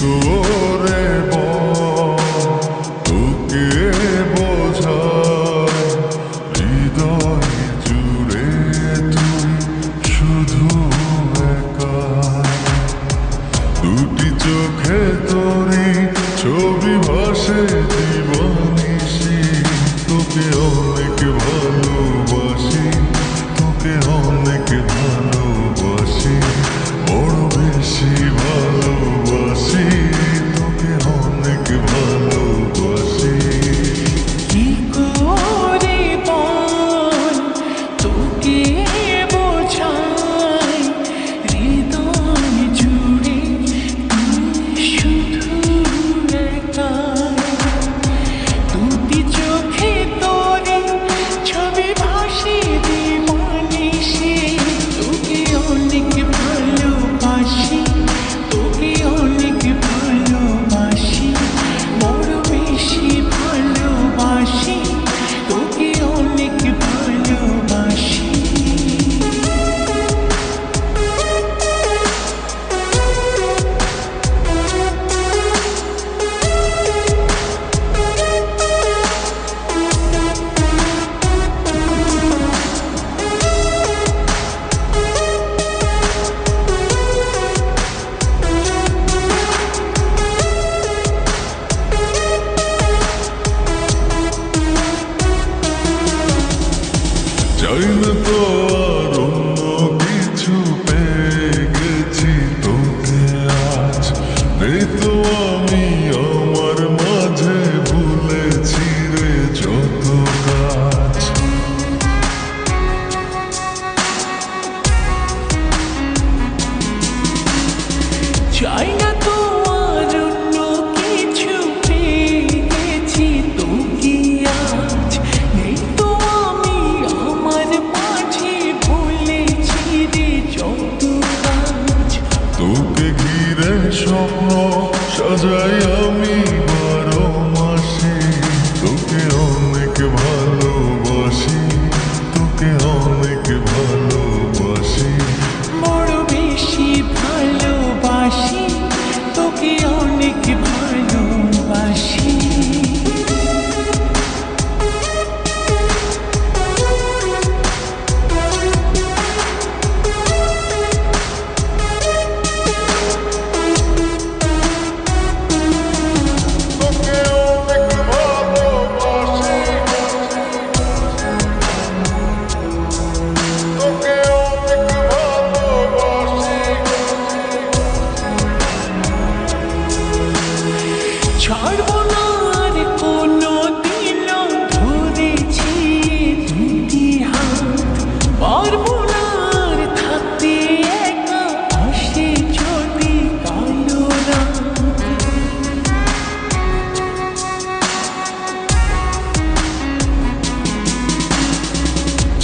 তোরে তোকে বোঝায় চোখে তোরে ছবি ভাসে তোকে অনেক ভালোবাসি তোকে অনেক ভালো We. চোখে অনেক ভালো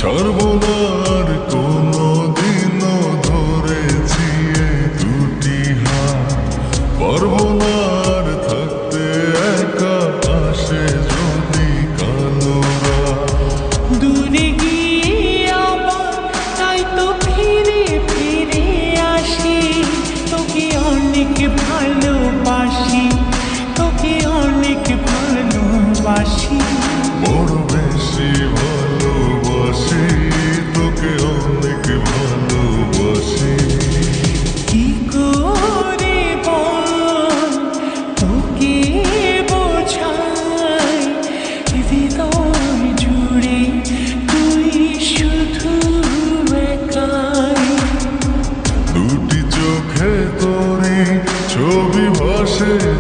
সর্বদার কোনো দিনও ধরেছি দুটি হাত। পর্বনার দুটি চোখে তোরে ছবি বসে।